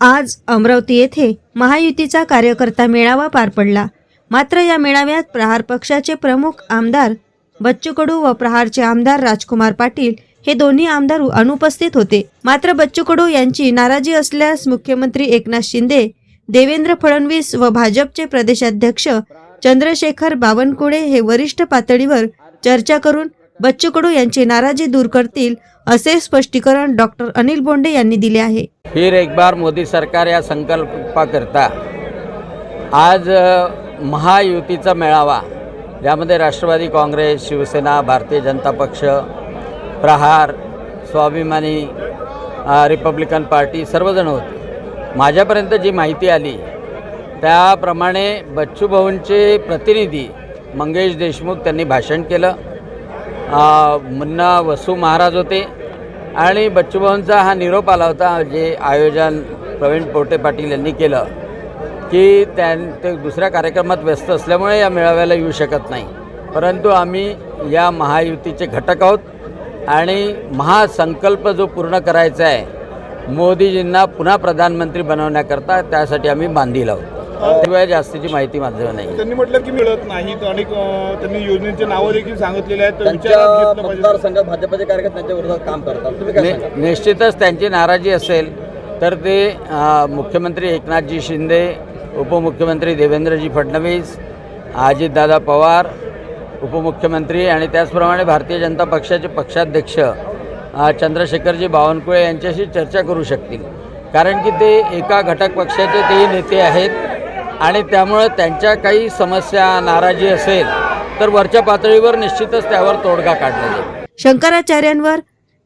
आज अमरावती येथे महायुतीचा कार्यकर्ता मेळावा पार पडला. मात्र या मेळाव्यात प्रहार पक्षाचे प्रमुख आमदार बच्चू कडू व प्रहारचे आमदार राजकुमार पाटील हे दोन्ही आमदार अनुपस्थित होते. मात्र बच्चू कडू यांची नाराजी असल्यास मुख्यमंत्री एकनाथ शिंदे देवेंद्र फडणवीस व भाजपचे प्रदेशाध्यक्ष चंद्रशेखर बावनकुळे हे वरिष्ठ पातळीवर चर्चा करून बच्चू कडू यांची नाराजी दूर करतील असे स्पष्टीकरण डॉक्टर अनिल बोंडे यांनी दिले आहे. फिर एक बार मोदी सरकार या संकल्पाकरता आज महायुतीचा मेळावा ज्यामध्ये राष्ट्रवादी काँग्रेस शिवसेना भारतीय जनता पक्ष प्रहार स्वाभिमानी रिपब्लिकन पार्टी सर्वजण होते. माझ्यापर्यंत जी माहिती आली त्याप्रमाणे बच्चू भाऊंचे प्रतिनिधी मंगेश देशमुख त्यांनी भाषण केलं. मुन्ना वसू महाराज होते. आणि बच्चूभाऊंचा हा निरोप आला होता जे आयोजन प्रवीण पोटे पाटील यांनी केलं की त्यां ते दुसऱ्या कार्यक्रमात व्यस्त असल्यामुळे या मेळाव्याला येऊ शकत नाही. परंतु आम्ही या महायुतीचे घटक आहोत आणि महासंकल्प जो पूर्ण करायचा आहे मोदीजींना पुन्हा प्रधानमंत्री बनवण्याकरता त्यासाठी आम्ही बांधील आहोत. त्याशिवाय जास्तीची माहिती माझं नाही त्यांनी म्हटलं की मिळत नाहीत आणि अं, त्यांनी योजनेचे नावं देखील सांगितलेले आहेत मतदारसंघात भाजपचे कार्यकर्ते त्यांच्या विरोधात काम करतात? निश्चितच त्यांची नाराजी असेल तर ते मुख्यमंत्री एकनाथजी शिंदे उपमुख्यमंत्री देवेंद्रजी फडणवीस अजितदादा पवार उपमुख्यमंत्री आणि त्याचप्रमाणे भारतीय जनता पक्षाचे पक्षाध्यक्ष चंद्रशेखरजी बावनकुळे यांच्याशी चर्चा करू शकतील. कारण की ते एका घटक पक्षाचे तेही नेते आहेत. आणि त्यामुळं त्यांच्या काही समस्या नाराजी असेल तर वरच्या पातळीवर निश्चितच त्यावर तोडगा काढला जाईल. शंकराचार्यांवर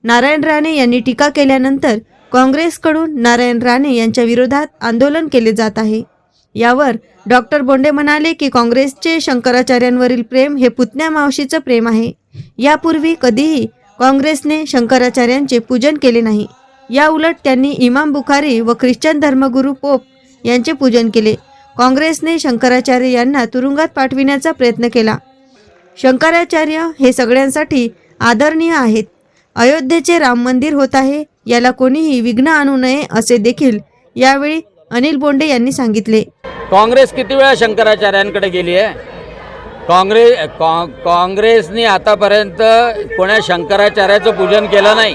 नारायण राणे यांनी टीका केल्यानंतर काँग्रेसकडून नारायण राणे यांच्या विरोधात आंदोलन केले जात आहे. यावर डॉक्टर बोंडे म्हणाले की काँग्रेसचे शंकराचार्यांवरील प्रेम हे पुतण्या मावशीचं प्रेम आहे. यापूर्वी कधीही काँग्रेसने शंकराचार्यांचे पूजन केले नाही. या उलट त्यांनी इमाम बुखारी व ख्रिश्चन धर्मगुरू पोप यांचे पूजन केले. काँग्रेसने शंकराचार्य यांना तुरुंगात पाठविण्याचा प्रयत्न केला. शंकराचार्य हे सगळ्यांसाठी आदरणीय आहेत. अयोध्येचे राम मंदिर होत आहे याला कोणीही विघ्न आणू नये असे देखील यावेळी अनिल बोंडे यांनी सांगितले. काँग्रेस किती वेळा शंकराचार्यांकडे गेली आहे? काँग्रेस काँग्रेसनी आतापर्यंत कोणा शंकराचार्याचं पूजन केलं नाही.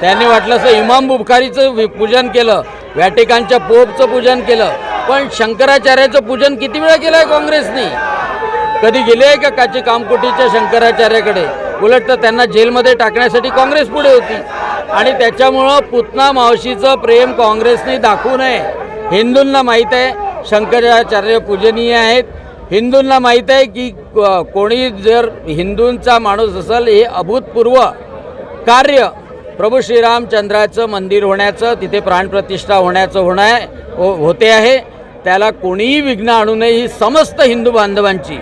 त्यांनी वाटलं असं इमाम बुखारीचं पूजन केलं व्हॅटिकानच्या पोपचं पूजन केलं. पण शंकराचार्याचं पूजन किती वेळा केलं आहे काँग्रेसनी? कधी गेले आहे का काची कामकोटीच्या शंकराचार्याकडे? उलट तर त्यांना जेलमध्ये टाकण्यासाठी काँग्रेस पुढे होती. आणि त्याच्यामुळं पुतना मावशीचं प्रेम काँग्रेसने दाखवू नये. हिंदूंना माहीत आहे शंकराचार्य पूजनीय आहेत. हिंदूंना माहीत आहे की कोणी जर हिंदूंचा माणूस असेल हे अभूतपूर्व कार्य प्रभू श्रीरामचंद्राचं मंदिर होण्याचं तिथे प्राणप्रतिष्ठा होण्याचं होणं आहे हो होते आहे. त्याला कोणीही विघ्न आणू नये ही समस्त हिंदू बांधवांची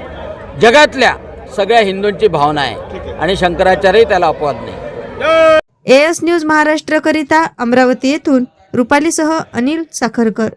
जगातल्या सगळ्या हिंदूंची भावना आहे. आणि शंकराचार्य त्याला अपवाद नाही. एएस न्यूज महाराष्ट्रकरिता अमरावती येथून रुपालीसह अनिल साखरकर.